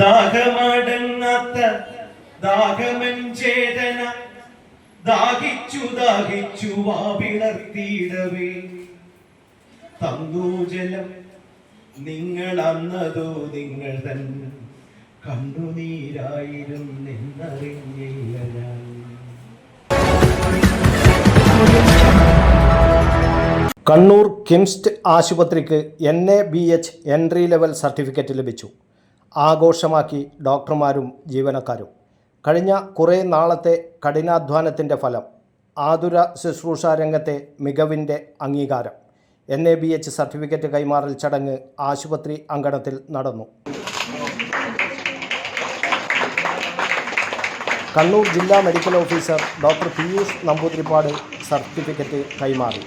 ദാഹമടങ്ങാത്ത ദാഹമൻ ചേതന. ദാഹിച്ചു ദാഹിച്ചു വാവിളർത്തിയിടവേ തന്നു ജലം നിങ്ങൾ അന്നതോ നിങ്ങൾ തന്നെ കണ്ണുനീരായിരുന്നെന്നറിഞ്ഞില്ല കണ്ണൂർ കിംസ്റ്റ് ആശുപത്രിക്ക് N A B H entry level certificate ലഭിച്ചു. ആഘോഷമാക്കി ഡോക്ടർമാരും ജീവനക്കാരും. കഴിഞ്ഞ കുറേ നാളത്തെ കഠിനാധ്വാനത്തിന്റെ ഫലം ആതുര ശുശ്രൂഷ രംഗത്തെ മികവിന്റെ അംഗീകാരം. N A B H certificate കൈമാറൽ ചടങ്ങ് ആശുപത്രി അങ്കണത്തിൽ നടന്നു. കണ്ണൂർ ജില്ലാ medical officer doctor Piyush Namboothirippad certificate കൈമാറി.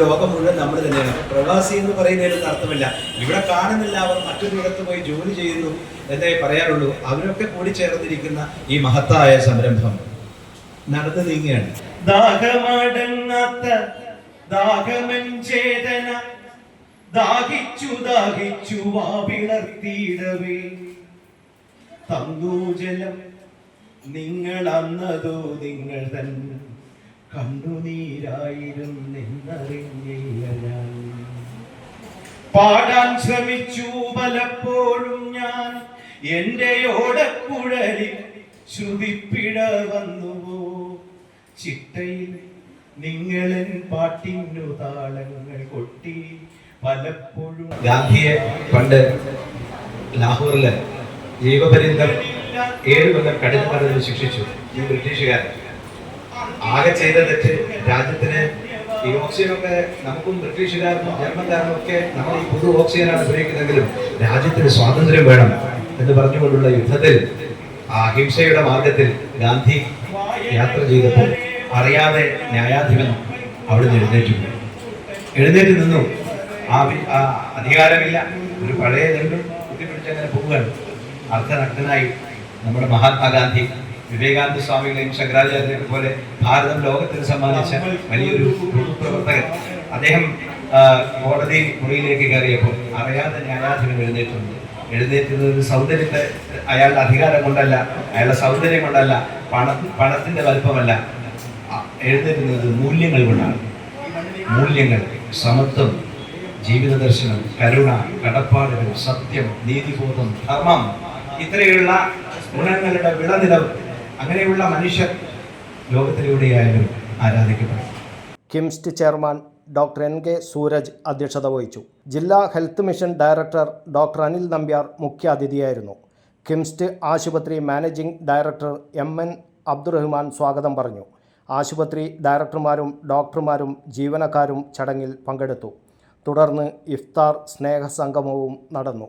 ലോകം മുഴുവൻ നമ്മൾ തന്നെയാണ്. പ്രവാസി എന്ന് പറയുന്നതിലൊന്നും അർത്ഥമില്ല. ഇവിടെ കാണുന്നില്ല അവർ മറ്റൊരിടത്ത് പോയി ജോലി ചെയ്യുന്നു എന്നേ പറയാറുള്ളൂ. അവരൊക്കെ കൂടി ചേർന്നിരിക്കുന്ന ഈ മഹത്തായ സംരംഭം നടന്നു നീങ്ങുകയാണ്. ദാഹമൻ ചേതന ദാഹിച്ചു ദാഹിച്ചു വാവിളർത്തിയിടവേ. തന്നു ജലം നിങ്ങൾ അന്നതോ നിങ്ങൾ തൻ കണ്ണുനീരായിരുന്നെന്നറിഞ്ഞില്ല ഞാൻ പാടാൻ ശ്രമിച്ചു പലപ്പോഴും ഞാൻ. എന്റെ ഓടക്കുഴലിൽ ശ്രുതിപ്പിഴ വന്നുവോ? ചിട്ടയിൽ നിങ്ങളൻ പാട്ടിനു താളങ്ങൾ കൊട്ടി പലപ്പോഴും ഗാന്ധിയെ പണ്ട് ലാഹോറിൽ ജീവപര്യന്തം ഏഴ് കൊല്ലം കഠിന ശിക്ഷിച്ചു. ഈ ബ്രിട്ടീഷുകാരൻ. ആകെ ചെയ്ത തെറ്റ് രാജ്യത്തിന് ഈ ഓക്സിജനൊക്കെ നമുക്കും ബ്രിട്ടീഷുകാർക്കും ജർമ്മൻകാരനും ഒക്കെ നമ്മൾ ഈ പുതു ഓക്സിജനാണ് ഉപയോഗിക്കുന്നതെങ്കിലും രാജ്യത്തിന് സ്വാതന്ത്ര്യം വേണം എന്ന് പറഞ്ഞുകൊണ്ടുള്ള യുദ്ധത്തിൽ ആ അഹിംസയുടെ മാർഗത്തിൽ ഗാന്ധി യാത്ര ചെയ്തപ്പോൾ അറിയാതെ ന്യായാധിപൻ അവിടെ നിന്ന് എഴുന്നേറ്റു എഴുന്നേറ്റ് നിന്നു. ആ അധികാരമില്ല. ഒരു പഴയ ദണ്ഡും കുത്തിപ്പിടിച്ചങ്ങനെ പോവുകയാണ്. അർദ്ധനഗ്നായി നമ്മുടെ മഹാത്മാഗാന്ധി വിവേകാനന്ദ സ്വാമികളെയും ശങ്കരാചാര്യരെ പോലെ ഭാരതം ലോകത്തിന് സമ്മാനിച്ച വലിയൊരു പ്രവർത്തകൻ. അദ്ദേഹം കോടതി മുറിയിലേക്ക് കയറിയപ്പോൾ അറിയാതെ ന്യായാധിപൻ എഴുന്നേറ്റുണ്ട് എഴുന്നേറ്റുന്നത് സൗന്ദര്യത്തെ അയാളുടെ അധികാരം കൊണ്ടല്ല അയാളുടെ സൗന്ദര്യം കൊണ്ടല്ല പണ പണത്തിന്റെ വലുപ്പമല്ല. എഴുന്നേറ്റുന്നത് മൂല്യങ്ങൾ കൊണ്ടാണ്. മൂല്യങ്ങൾ സമത്വം ജീവിത ദർശനം കരുണ കടപ്പാടുകൾ സത്യം നീതിബോധം ധർമ്മം ഇത്രയുള്ള ഗുണങ്ങളുടെ വിളനിലവ് അങ്ങനെയുള്ള മനുഷ്യർ ലോകത്തിലൂടെയായാലും ആരാധിക്കപ്പെടും. KIMST chairman doctor N K Sooraj അധ്യക്ഷത വഹിച്ചു. ജില്ലാ health mission director doctor Anil Nambiar മുഖ്യാതിഥിയായിരുന്നു. KIMST ആശുപത്രി managing director M N Abdurahman സ്വാഗതം പറഞ്ഞു. ആശുപത്രി ഡയറക്ടർമാരും ഡോക്ടർമാരും ജീവനക്കാരും ചടങ്ങിൽ പങ്കെടുത്തു. തുടർന്ന് ഇഫ്താർ സ്നേഹസംഗമവും നടന്നു.